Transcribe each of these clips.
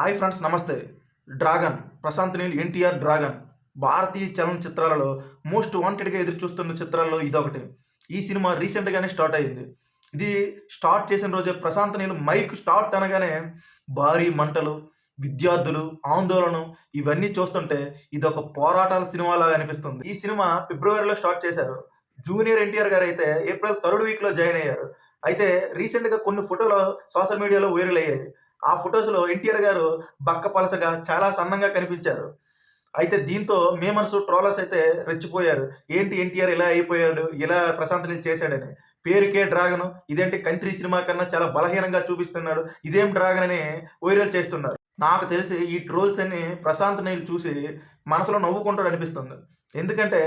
Hi friends నమస్తే. Dragon Prashanth Neel NTR dragon. భారతీయ చలనచిత్రాలలో most వాంటెడ్గా ఎదురు చూస్తున్న చిత్రాల్లో ఇదొకటి. ఈ సినిమా రీసెంట్గానే స్టార్ట్ అయింది. ఇది స్టార్ట్ చేసిన రోజే ప్రశాంత్ నీల్ మైక్ స్టార్ట్ అనగానే భారీ మంటలు విద్యార్థులు ఆందోళన ఇవన్నీ చూస్తుంటే ఇది ఒక పోరాటాల సినిమాలాగా అనిపిస్తుంది. ఈ సినిమా ఫిబ్రవరిలో స్టార్ట్ చేశారు. జూనియర్ ఎన్టీఆర్ గారు అయితే ఏప్రిల్ థర్డ్ వీక్లో జాయిన్ అయ్యారు. అయితే రీసెంట్గా కొన్ని ఫోటోలు సోషల్ మీడియాలో వైరల్ అయ్యాయి. ఆ ఫొటోస్లో ఎన్టీఆర్ గారు బక్క పలసగా చాలా సన్నంగా కనిపించారు. అయితే దీంతో మేమర్స్ ట్రోలర్స్ అయితే రెచ్చిపోయారు. ఏంటి ఎన్టీఆర్ ఇలా అయిపోయాడు ఇలా ప్రశాంత్ నీల్ చేశాడని పేరుకే డ్రాగన్ ఇదేంటి కంత్రి సినిమా కన్నా చాలా బలహీనంగా చూపిస్తున్నాడు ఇదేం డ్రాగన్ అని వైరల్ చేస్తున్నారు. నాకు తెలిసి ఈ ట్రోల్స్ అన్ని ప్రశాంత్ నీల్ చూసి మనసులో నవ్వుకుంటాడు అనిపిస్తుంది ఎందుకంటే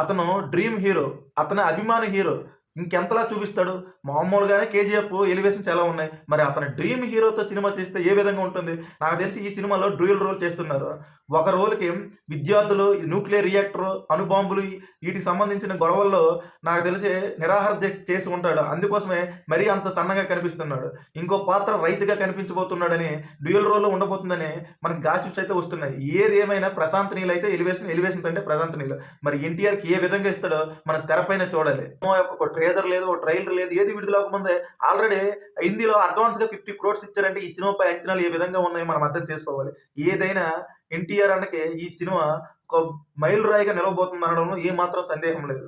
అతను డ్రీమ్ హీరో అతని అభిమాన హీరో ఇంకెంతలా చూపిస్తాడు? మామూలుగానే కేజీఎఫ్ ఎలివేషన్స్ ఎలా ఉన్నాయి? మరి అతని డ్రీమ్ హీరోతో సినిమా చేస్తే ఏ విధంగా ఉంటుంది? నాకు తెలిసి ఈ సినిమాలో డ్యూయల్ రోల్ చేస్తున్నారు. ఒక రోల్కి విద్యార్థులు న్యూక్లియర్ రియాక్టర్ అణుబాంబులు వీటికి సంబంధించిన గొడవల్లో నాకు తెలిసి నిరాహార దీక్ష చేసి ఉంటాడు. అందుకోసమే మరీ అంత సన్నగా కనిపిస్తున్నాడు. ఇంకో పాత్ర రైతుగా కనిపించబోతున్నాడని డ్యూయల్ రోల్లో ఉండబోతుందని మనకి గాసిప్స్ అయితే వస్తున్నాయి. ఏది ఏమైనా ప్రశాంత్ నీళ్ళు అయితే ఎలివేషన్ ఎలివేషన్స్ అంటే ప్రశాంత్ నీళ్ళు మరి ఎన్టీఆర్కి ఏ విధంగా ఇస్తాడో మన తెరపైన చూడాలి. యొక్క ఒక ట్రేజర్ లేదు ఒక ట్రైలర్ లేదు ఏది విడుదల అవ్వకముందే ఆల్రెడీ హిందీలో అడ్వాన్స్గా ఫిఫ్టీ క్రోడ్స్ ఇచ్చారంటే ఈ సినిమాపై అంచనాలు ఏ విధంగా ఉన్నాయో మనం అర్థం చేసుకోవాలి. ఏదైనా ఎన్టీఆర్ అన్నకి ఈ సినిమా ఒక మైలు రాయిగా నిలవబోతుంది అనడంలో ఏ మాత్రం సందేహం లేదు.